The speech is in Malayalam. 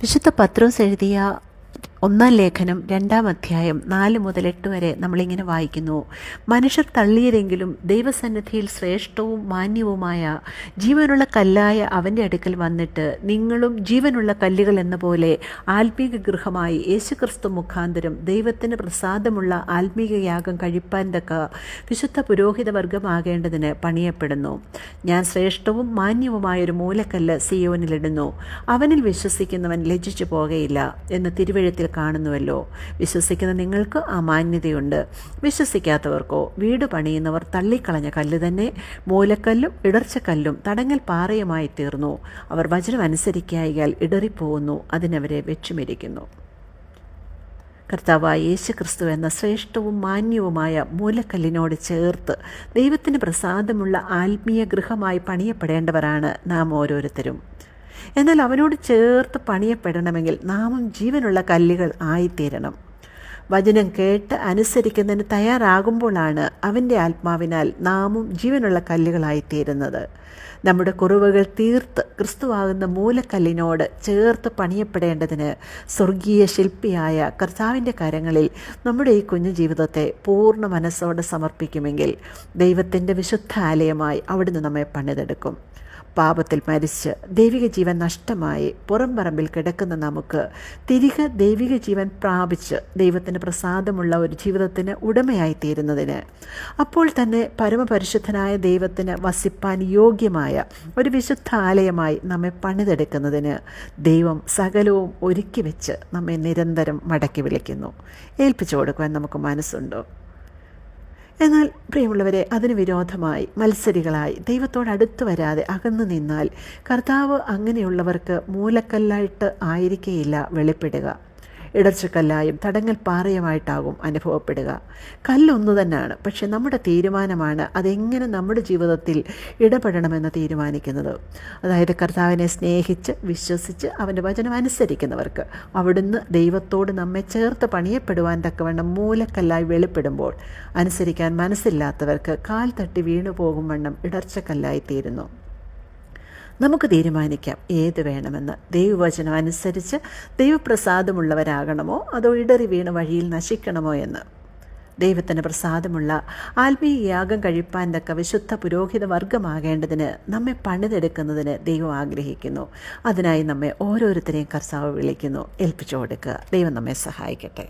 വിശുദ്ധ പത്രോസ് എഴുതിയ ഒന്നാം ലേഖനം രണ്ടാം അധ്യായം നാല് മുതൽ എട്ട് വരെ നമ്മളിങ്ങനെ വായിക്കുന്നു. മനുഷ്യർ തള്ളിയതെങ്കിലും ദൈവസന്നിധിയിൽ ശ്രേഷ്ഠവും മാന്യവുമായ ജീവനുള്ള കല്ലായ അവന്റെ അടുക്കൽ വന്നിട്ട് നിങ്ങളും ജീവനുള്ള കല്ലുകൾ എന്ന പോലെ ആത്മീക ഗൃഹമായി യേശുക്രിസ്തു മുഖാന്തരം ദൈവത്തിന് പ്രസാദമുള്ള ആത്മീക യാഗം കഴിപ്പാൻ തക്ക വിശുദ്ധ പുരോഹിത വർഗമാകേണ്ടതിന് പണിയപ്പെടുന്നു. ഞാൻ ശ്രേഷ്ഠവും മാന്യവുമായ ഒരു മൂലക്കല്ല് സിയോനിലിടുന്നു. അവനിൽ വിശ്വസിക്കുന്നവൻ ലജ്ജിച്ചു പോകുകയില്ല എന്ന് തിരുവഴുത്തിൽ കാണുന്നുവല്ലോ. വിശ്വസിക്കുന്ന നിങ്ങൾക്ക് ആ മാന്യതയുണ്ട് വിശ്വസിക്കാത്തവർക്കോ വീട് പണിയുന്നവർ തള്ളിക്കളഞ്ഞ കല്ല് തന്നെ മൂലക്കല്ലും ഇടർച്ചക്കല്ലും തടങ്ങൽ പാറയുമായി തീർന്നു. അവർ വചനം അനുസരിക്കായാൽ ഇടറിപ്പോകുന്നു അതിനവരെ വെച്ചുമിരിക്കുന്നു. കർത്താവായ യേശു ക്രിസ്തു എന്ന ശ്രേഷ്ഠവും മാന്യവുമായ മൂലക്കല്ലിനോട് ചേർത്ത് ദൈവത്തിന് പ്രസാദമുള്ള ആത്മീയ ഗൃഹമായി പണിയപ്പെടേണ്ടവരാണ് നാം ഓരോരുത്തരും. എന്നാൽ അവനോട് ചേർത്ത് പണിയപ്പെടണമെങ്കിൽ നാമും ജീവനുള്ള കല്ലുകൾ ആയിത്തീരണം. വചനം കേട്ട് അനുസരിക്കുന്നതിന് തയ്യാറാകുമ്പോഴാണ് അവന്റെ ആത്മാവിനാൽ നാമും ജീവനുള്ള കല്ലുകളായിത്തീരുന്നത് നമ്മുടെ കുറവുകൾ തീർത്ത് ക്രിസ്തുവാകുന്ന മൂലക്കല്ലിനോട് ചേർത്ത് പണിയപ്പെടേണ്ടതിന് സ്വർഗീയ ശില്പിയായ കർത്താവിന്റെ കരങ്ങളിൽ നമ്മുടെ ഈ കുഞ്ഞു ജീവിതത്തെ പൂർണ മനസ്സോടെ സമർപ്പിക്കുമെങ്കിൽ ദൈവത്തിന്റെ വിശുദ്ധ ആലയമായി അവിടുന്ന് നമ്മെ പണിതെടുക്കും. പാപത്തിൽ മരിച്ച് ദൈവിക ജീവൻ നഷ്ടമായി പുറം പറമ്പിൽ കിടക്കുന്ന നമുക്ക് തിരികെ ദൈവിക ജീവൻ പ്രാപിച്ച് ദൈവത്തിന് പ്രസാദമുള്ള ഒരു ജീവിതത്തിന് ഉടമയായി തീരുന്നതിന്. അപ്പോൾ തന്നെ പരമപരിശുദ്ധനായ ദൈവത്തിന് വസിപ്പാൻ യോഗ്യമായ ഒരു വിശുദ്ധ ആലയമായി നമ്മെ പണിതെടുക്കുന്നതിന് ദൈവം സകലവും ഒരുക്കി വെച്ച് നമ്മെ നിരന്തരം മടക്കി വിളിക്കുന്നു. ഏൽപ്പിച്ചു കൊടുക്കുവാൻ നമുക്ക് മനസ്സുണ്ടോ? എന്നാൽ പ്രിയമുള്ളവരെ അതിന് വിരോധമായി മത്സരികളായി ദൈവത്തോടടുത്ത് വരാതെ അകന്നു നിന്നാൽ കർത്താവ് അങ്ങനെയുള്ളവർക്ക് മൂലക്കല്ലായിട്ട് ആയിരിക്കേയില്ല വെളിപ്പെടുക. ഇടർച്ചക്കല്ലായും തടങ്ങൽ പാറയുമായിട്ടാകും അനുഭവപ്പെടുക. കല്ലൊന്നു തന്നെയാണ്. പക്ഷെ നമ്മുടെ തീരുമാനമാണ് അതെങ്ങനെ നമ്മുടെ ജീവിതത്തിൽ ഇടപെടണമെന്ന് തീരുമാനിക്കുന്നത്. അതായത് കർത്താവിനെ സ്നേഹിച്ച് വിശ്വസിച്ച് അവന്റെ വചനം അനുസരിക്കുന്നവർക്ക് അവിടുന്ന് ദൈവത്തോട് നമ്മെ ചേർത്ത് പണിയപ്പെടുവാൻ തക്കവണ്ണം മൂലക്കല്ലായി വെളിപ്പെടുമ്പോൾ അനുസരിക്കാൻ മനസ്സില്ലാത്തവർക്ക് കാൽ തട്ടി വീണു പോകും വണ്ണം ഇടർച്ചക്കല്ലായി തീരുന്നു. നമുക്ക് തീരുമാനിക്കാം ഏത് വേണമെന്ന്. ദൈവവചനം അനുസരിച്ച് ദൈവപ്രസാദമുള്ളവരാകണമോ അതോ ഇടറി വീണ് വഴിയിൽ നശിക്കണമോ എന്ന്. ദൈവത്തിന് പ്രസാദമുള്ള ആത്മീയ യാഗം കഴിപ്പാൻ തക്ക വിശുദ്ധ പുരോഹിത വർഗമാകേണ്ടതിന് നമ്മെ പണിതെടുക്കുന്നതിന് ദൈവം ആഗ്രഹിക്കുന്നു. അതിനായി നമ്മെ ഓരോരുത്തരെയും കർത്താവ് വിളിക്കുന്നു. ഏൽപ്പിച്ചു കൊടുക്കുക ദൈവം നമ്മെ സഹായിക്കട്ടെ.